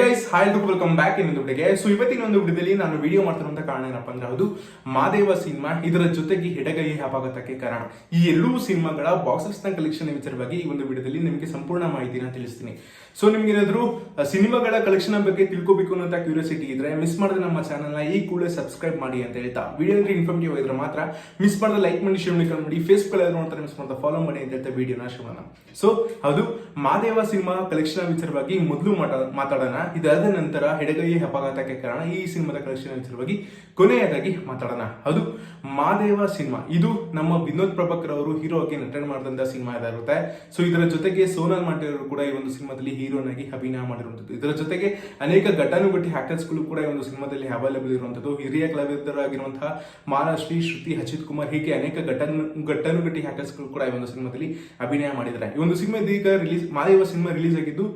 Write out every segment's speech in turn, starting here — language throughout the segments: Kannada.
ಗೈಸ್ ಹಾಯ್ ವೆಲ್ಕಮ್ ಬ್ಯಾಕ್ ಇನ್ನೊಂದು ವಿಡಿಯೋಗೆ ಸೊ ಇವತ್ತಿನ ಒಂದು ವಿಡಿಯೋದಲ್ಲಿ ನಾನು ವಿಡಿಯೋ ಮಾಡ್ತಿರುವಂತ ಕಾರಣ ಏನಪ್ಪ ಅಂದ್ರೆ ಅದು ಮಾದೇವ ಸಿನಿಮಾ ಇದರ ಜೊತೆಗೆ ಎಡಗೈ ಅಪಘಾತಕ್ಕೆ ಕಾರಣ. ಈ ಎಲ್ಲೂ ಸಿನಿಮಾಗಳ ಬಾಕ್ಸಸ್ನ ಕಲೆಕ್ಷನ್ ವಿಚಾರವಾಗಿ ಈ ಒಂದು ವಿಡಿಯೋದಲ್ಲಿ ನಿಮಗೆ ಸಂಪೂರ್ಣ ಮಾಹಿತಿನ ತಿಳಿಸ್ತೀನಿ. ಸೊ ನಿಮ್ಗೆ ಏನಾದ್ರು ಸಿನಿಮಾಗಳ ಕಲೆಕ್ಷನ್ ಬಗ್ಗೆ ತಿಳ್ಕೋಬೇಕು ಅಂತ ಕ್ಯೂರಿಯಾಸಿಟಿ ಇದ್ರೆ ಮಿಸ್ ಮಾಡಿದ್ರೆ ನಮ್ಮ ಚಾನಲ್ನ ಈ ಕೂಡ ಸಬ್ಸ್ಕ್ರೈಬ್ ಮಾಡಿ ಅಂತ ಹೇಳ್ತಾ. ವಿಡಿಯೋ ಅಂದ್ರೆ ಇನ್ಫಾರ್ಮೇಟಿವ್ ಆಗಿದ್ರೆ ಮಾತ್ರ ಮಿಸ್ ಮಾಡಿದ್ರೆ ಲೈಕ್ ಮಾಡಿ ಶೇರ್ ಮಾಡಿ ಮಾಡಿ ಫೇಸ್ಬುಕ್ ನೋಡ್ತಾರೆ ಮಿಸ್ ಮಾಡ್ತಾ ಫಾಲೋ ಮಾಡಿ ಅಂತ ಹೇಳ್ತಾ ವಿಡಿಯೋನ ಶೋಣ ಸೊ ಅದು ಮಾದೇವ ಸಿನಿಮಾ ಕಲೆಕ್ಷನ್ ವಿಚಾರವಾಗಿ ಮೊದಲು ಮಾತಾಡೋಣ. ಇದಾದ ನಂತರ ಎಡಗೈ ಅಪಘಾತಕ್ಕೆ ಕಾರಣ ಈ ಸಿನಿಮಾದ ಕಲೆಕ್ಷನ್ ಸಲುವಾಗಿ ಕೊನೆಯದಾಗಿ ಮಾತಾಡೋಣ. ಅದು ಮಾದೇವ ಸಿನಿಮಾ. ಇದು ನಮ್ಮ ವಿನೋದ್ ಪ್ರಭಾಕರ್ ಅವರು ಹೀರೋ ಆಗಿ ನಟನೆ ಮಾಡಿದಂತ ಸಿನಿಮಾ ಇದಾಗುತ್ತೆ ಸೊ ಇದರ ಜೊತೆಗೆ ಸೋನಲ್ ಮಾಡಿರೋರು ಕೂಡ ಈ ಒಂದು ಸಿನಿಮಾದಲ್ಲಿ ಹೀರೋನ್ ಆಗಿ ಅಭಿನಯ ಮಾಡಿರುವಂಥದ್ದು. ಇದರ ಜೊತೆಗೆ ಅನೇಕ ಘಟಾನುಘಟಿ ಆಕ್ಟರ್ಸ್ಗಳು ಕೂಡ ಈ ಒಂದು ಸಿನಿಮಾದಲ್ಲಿ ಅವೈಲೇಬಲ್ ಇರುವಂತದ್ದು ಹಿರಿಯ ಕಲಾವಿದರಾಗಿರುವಂತಹ ಮಾಲಾಶ್ರೀ, ಶ್ರುತಿ, ಅಜಿತ್ ಕುಮಾರ್ ಹೀಗೆ ಅನೇಕ ಘಟನ್, ಘಟಾನುಘಟಿ ಆಕ್ಟರ್ಸ್ಗಳು ಕೂಡ ಈ ಒಂದು ಸಿನಿಮಾದಲ್ಲಿ ಅಭಿನಯ ಮಾಡಿದ್ದಾರೆ. ಈ ಒಂದು ಸಿನಿಮಾ ಇದೀಗ ರಿಲೀಸ್ ಮಾದೇವ ಸಿನಿಮಾ ರಿಲೀಸ್ ಆಗಿದ್ದು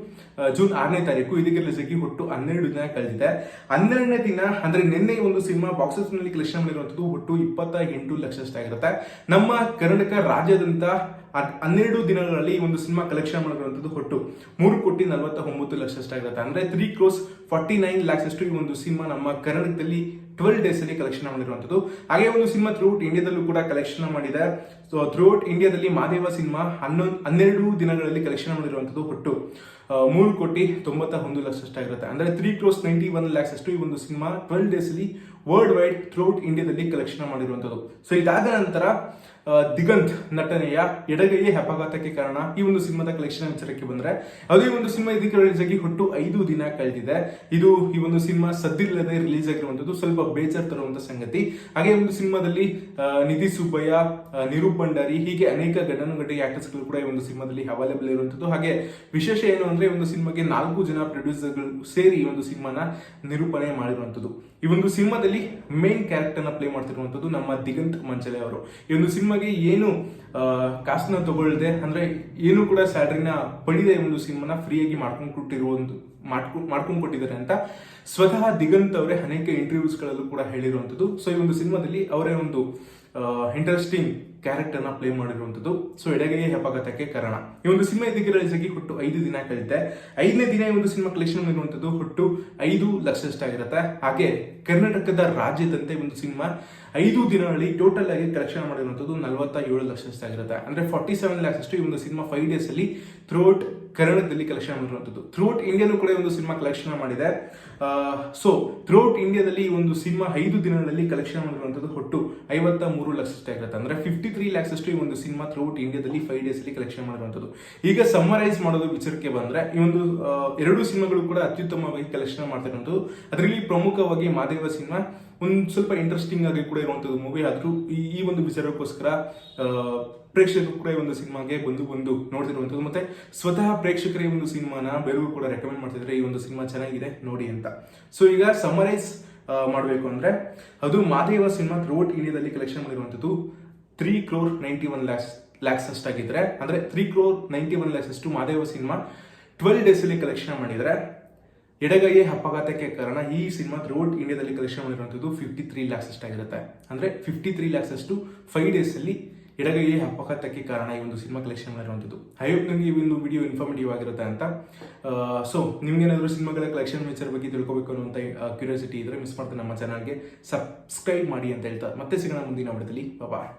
ಜೂನ್ ಆರನೇ ತಾರೀಕು. ರಿಲೀಸ್ ಆಗಿ ಒಟ್ಟು ಹನ್ನೆರಡು ದಿನ ಕಳೆದಿದೆ. ಹನ್ನೆರಡನೇ ದಿನ, ಅಂದ್ರೆ ನಿನ್ನೆ ಒಂದು ಸಿನಿಮಾ ಬಾಕ್ಸಸ್ನಲ್ಲಿ ಕಲೆಕ್ಷನ್ ಮಾಡಿರುವಂತದ್ದು ಒಟ್ಟು ಇಪ್ಪತ್ತ ಎಂಟು ಲಕ್ಷಷ್ಟಾಗಿರುತ್ತೆ ನಮ್ಮ ಕರ್ನಾಟಕ ರಾಜ್ಯಾದ್ಯಂತ ಅದ್- ಹನ್ನೆರಡು ದಿನಗಳಲ್ಲಿ ಈ ಒಂದು ಸಿನಿಮಾ ಕಲೆಕ್ಷನ್ ಮಾಡಿರುವಂತದ್ದು ಒಟ್ಟು ಮೂರು ಕೋಟಿ ನಲವತ್ತ ಒಂಬತ್ತು ಲಕ್ಷಷ್ಟಾಗಿರುತ್ತೆ ಅಂದ್ರೆ three crores forty nine lakhs ಅಷ್ಟು ಈ ಒಂದು ಸಿನಿಮಾ ನಮ್ಮ ಕರ್ನಾಟಕದಲ್ಲಿ ಟ್ವೆಲ್ ಡೇಸ್ ಅಲ್ಲಿ ಕಲೆಕ್ಷನ್ ಮಾಡಿರುವಂತದ್ದು ಹಾಗೆ ಒಂದು ಸಿನಿಮಾ ಥ್ರೂಟ್ ಇಂಡಿಯಾದಲ್ಲೂ ಕೂಡ ಕಲೆಕ್ಷನ್ ಮಾಡಿದೆ. ಸೊ ಥ್ರೂಟ್ ಇಂಡಿಯಾದಲ್ಲಿ ಮಾದೇವ ಸಿನಿಮಾ ಹನ್ನೊಂದು ಹನ್ನೆರಡು ದಿನಗಳಲ್ಲಿ ಕಲೆಕ್ಷನ್ ಮಾಡಿರುವಂತದ್ದು ಒಟ್ಟು ಮೂರು ಕೋಟಿ ತೊಂಬತ್ತ ಒಂದು ಲಕ್ಷಷ್ಟಾಗಿರುತ್ತೆ. ಅಂದ್ರೆ three crores ninety one lakhs ಅಷ್ಟು ಈ ಒಂದು ಸಿನಿಮಾ ಟ್ವೆಲ್ ಡೇಸ್ ಅಲ್ಲಿ ವರ್ಲ್ಡ್ ವೈಡ್ ಥ್ರೂಟ್ ಇಂಡಿಯಾದಲ್ಲಿ ಕಲೆಕ್ಷನ್ ಮಾಡಿರುವಂಥದ್ದು. ಸೊ ಇದಾದ ನಂತರ ದಿಗಂತ್ ನಟನೆಯ ಎಡಗೈಯೇ ಅಪಘಾತಕ್ಕೆ ಕಾರಣ ಈ ಒಂದು ಸಿನಿಮಾದ ಕಲೆಕ್ಷನ್ ವಿಚಾರಕ್ಕೆ ಬಂದ್ರೆ, ಅದು ಒಂದು ಸಿನಿಮಾ ಇದಕ್ಕೆ ರಿಲೀಸ್ ಆಗಿ ಒಟ್ಟು ಐದು ದಿನ ಕಳೆದಿದೆ. ಇದು ಈ ಒಂದು ಸಿನಿಮಾ ಸದ್ದಿಲ್ಲದೆ ರಿಲೀಸ್ ಆಗಿರುವಂತದ್ದು ಸ್ವಲ್ಪ ಬೇಜಾರ್ ತರುವಂತ ಸಂಗತಿ. ಹಾಗೆ ಒಂದು ಸಿನಿಮಾದಲ್ಲಿ ನಿಧಿ ಸುಬ್ಬಯ್ಯ ನಿರೂಪ್ ಹೀಗೆ ಅನೇಕ ಘಟನುಘಟಿ ಆಕ್ಟರ್ಸ್ಗಳು ಕೂಡ ಈ ಒಂದು ಸಿನಿಮಾದಲ್ಲಿ ಅವೈಲೇಬಲ್ ಇರುವಂತದ್ದು. ಹಾಗೆ ವಿಶೇಷ ಏನು ಅಂದ್ರೆ ಈ ಒಂದು ಸಿನಿಮಾಗೆ ನಾಲ್ಕು ಜನ ಪ್ರೊಡ್ಯೂಸರ್ಗಳು ಸೇರಿ ಈ ಒಂದು ಸಿನಿಮಾನ ನಿರೂಪಣೆ ಮಾಡಿರುವಂತದ್ದು. ಈ ಒಂದು ಸಿನಿಮಾದಲ್ಲಿ ಮೇನ್ ಕ್ಯಾರೆಕ್ಟರ್ನ ಪ್ಲೇ ಮಾಡ್ತಿರುವಂತದ್ದು ನಮ್ಮ ದಿಗಂತ್ ಮಂಚಲೆ ಅವರು. ಈ ಒಂದು ಸಿನಿಮಾಗೆ ಏನು ಕಾಸ್ಟ್ನ ತಗೊಳ್ಳದೆ ಅಂದ್ರೆ ಏನು ಕೂಡ ಸ್ಯಾಲ್ರಿನ ಪಡಿದೆ ಒಂದು ಸಿನಿಮಾನ ಫ್ರೀಯಾಗಿ ಮಾಡ್ಕೊಂಡು ಕೊಟ್ಟಿರುವ ಒಂದು ಮಾಡ್ಕೊಂಡು ಕೊಟ್ಟಿದ್ದಾರೆ ಅಂತ ಸ್ವತಃ ದಿಗಂತ್ ಅವರೇ ಅನೇಕ ಇಂಟರ್ವ್ಯೂಸ್ ಗಳಲ್ಲೂ ಕೂಡ ಹೇಳಿರುವಂಥದ್ದು. ಸೊ ಈ ಒಂದು ಸಿನಿಮಾದಲ್ಲಿ ಅವರೇ ಒಂದು ಇಂಟ್ರೆಸ್ಟಿಂಗ್ ಕ್ಯಾರೆಕ್ಟರ್ನ ಪ್ಲೇ ಮಾಡಿರುವಂತದ್ದು ಸೊ ಎಡಗೈ ಅಪಘಾತಕ್ಕೆ ಕಾರಣ. ಈ ಒಂದು ಸಿನಿಮಾ ಇದಕ್ಕೆ ರಿಲೀಸ್ ಆಗಿ ಒಟ್ಟು ಐದು ದಿನ ಕಳೆದಿದೆ ಐದನೇ ದಿನ ಈ ಒಂದು ಸಿನಿಮಾ ಕಲೆಕ್ಷನ್ ಇರುವಂತದ್ದು ಹುಟ್ಟು ಐದು ಲಕ್ಷಷ್ಟಾಗಿರುತ್ತೆ ಹಾಗೆ ಕರ್ನಾಟಕದ ರಾಜ್ಯದಂತೆ ಒಂದು ಸಿನಿಮಾ ಐದು ದಿನಗಳಲ್ಲಿ ಟೋಟಲ್ ಆಗಿ ಕಲೆಕ್ಷನ್ ಮಾಡಿರುವಂತದ್ದು ನಲವತ್ತ ಏಳು ಲಕ್ಷಷ್ಟಾಗಿರುತ್ತೆ ಅಂದ್ರೆ ಫಾರ್ಟಿ ಸೆವೆನ್ ಲ್ಯಾಕ್ಸ್ ಅಷ್ಟು ಈ ಒಂದು ಸಿನಿಮಾ ಫೈವ್ ಡೇಸ್ ಅಲ್ಲಿ ಥ್ರೂಔಟ್ ಕನ್ನಡದಲ್ಲಿ ಕಲೆಕ್ಷನ್ ಮಾಡಿರುವಂತದ್ದು ಥ್ರೂಔಟ್ ಇಂಡಿಯಾನು ಕೂಡ ಒಂದು ಸಿನಿಮಾ ಕಲೆಕ್ಷನ್ ಮಾಡಿದೆ. ಸೊ ಥ್ರೂಔಟ್ ಇಂಡಿಯಾದಲ್ಲಿ ಈ ಒಂದು ಸಿನಿಮಾ ಐದು ದಿನಗಳಲ್ಲಿ ಕಲೆಕ್ಷನ್ ಮಾಡಿರುವಂತದ್ದು ಒಟ್ಟು ಐವತ್ತ ಮೂರು ಲಕ್ಷಷ್ಟಾಗಿರುತ್ತೆ ಅಂದ್ರೆ ಫಿಫ್ಟಿ ತ್ರೀ ಲ್ಯಾಕ್ಸ್ ಅಷ್ಟು ಈ ಒಂದು ಸಿನಿಮಾ ಥ್ರೂಔಟ್ ಇಂಡಿಯಾದಲ್ಲಿ ಫೈವ್ ಡೇಸ್ ಅಲ್ಲಿ ಕಲೆಕ್ಷನ್ ಮಾಡಿರುವಂತದ್ದು ಈಗ ಸಮ್ಮರೈಸ್ ಮಾಡೋದು ವಿಚಾರಕ್ಕೆ ಬಂದ್ರೆ, ಈ ಒಂದು ಎರಡು ಸಿನಿಮಾಗಳು ಕೂಡ ಅತ್ಯುತ್ತಮವಾಗಿ ಕಲೆಕ್ಷನ್ ಮಾಡ್ತಕ್ಕಂಥದ್ದು ಅದರಲ್ಲಿ ಪ್ರಮುಖವಾಗಿ ಮಾದೇವ ಸಿನಿಮಾ ಒಂದು ಸ್ವಲ್ಪ ಇಂಟ್ರೆಸ್ಟಿಂಗ್ ಆಗಿ ಕೂಡ ಇರುವಂತದ್ದು ಮೂವಿ ಆದ್ರೂ ಈ ಒಂದು ವಿಚಾರಕ್ಕೋಸ್ಕರ ಪ್ರೇಕ್ಷಕರು ಕೂಡ ಈ ಒಂದು ಸಿನಿಮಾಗೆ ಬಂದು ಬಂದು ನೋಡ್ತಿರುವಂಥದ್ದು. ಮತ್ತೆ ಸ್ವತಃ ಪ್ರೇಕ್ಷಕರ ಒಂದು ಸಿನಿಮಾನ ಬೇರೆಯವರು ಕೂಡ ರೆಕಮೆಂಡ್ ಮಾಡ್ತಿದ್ರೆ ಈ ಒಂದು ಸಿನಿಮಾ ಚೆನ್ನಾಗಿದೆ ನೋಡಿ ಅಂತ. ಸೊ ಈಗ ಸಮರೈಸ್ ಮಾಡಬೇಕು ಅಂದ್ರೆ ಅದು ಮಾದೇವ ಸಿನಿಮಾ ಥ್ರೂಔಟ್ ಇಂಡಿಯಾದಲ್ಲಿ ಕಲೆಕ್ಷನ್ ಮಾಡಿರುವಂಥದ್ದು three crore ninety one lakhs lakhs ಅಷ್ಟಾಗಿದ್ರೆ. ಅಂದ್ರೆ three crore ninety one lakhs ಅಷ್ಟು ಮಾದೇವ ಸಿನಿಮಾ ಟ್ವೆಲ್ ಡೇಸ್ ಅಲ್ಲಿ ಕಲೆಕ್ಷನ್ ಮಾಡಿದ್ರೆ ಎಡಗೈಯೇ ಅಪಘಾತಕ್ಕೆ ಕಾರಣ ಈ ಸಿನಿಮಾ ಥ್ರೋಟ್ ಇಂಡಿಯಾದಲ್ಲಿ ಕಲೆಕ್ಷನ್ ಮಾಡಿರುವಂಥದ್ದು ಫಿಫ್ಟಿ ತ್ರೀ ಲ್ಯಾಕ್ಸ್ ಅಷ್ಟಾಗಿರುತ್ತೆ. ಅಂದ್ರೆ ಫಿಫ್ಟಿ ತ್ರೀ ಲ್ಯಾಕ್ಸ್ ಅಷ್ಟು ಫೈವ್ ಡೇಸ್ ಎಡಗೈಯೇ ಅಪಘಾತಕ್ಕೆ ಕಾರಣ ಈ ಒಂದು ಸಿನಿಮಾ ಕಲೆಕ್ಷನ್ ಮಾಡಿರುವಂಥದ್ದು. ಐ ಹೋಪ್ ಈ ಒಂದು ವಿಡಿಯೋ ಇನ್ಫಾರ್ಮೇಟಿವ್ ಆಗಿರುತ್ತೆ ಅಂತ. ಸೊ ನಿಮ್ಗೇನಾದರೂ ಸಿನಿಮಾಗಳ ಕಲೆಕ್ಷನ್ ವಿಚಾರ ಬಗ್ಗೆ ತಿಳ್ಕೊಬೇಕು ಅನ್ನುವಂಥ ಕ್ಯೂರಿಯಾಸಿಟಿ ಇದ್ರೆ ಮಿಸ್ ಮಾಡ್ತೇನೆ ನಮ್ಮ ಚಾನಲ್ಗೆ ಸಬ್ಸ್ಕ್ರೈಬ್ ಮಾಡಿ ಅಂತ ಹೇಳ್ತಾ ಮತ್ತೆ ಸಿಗೋಣ ಮುಂದಿನ ವಿಡಿಯೋದಲ್ಲಿ ಬಾಯ್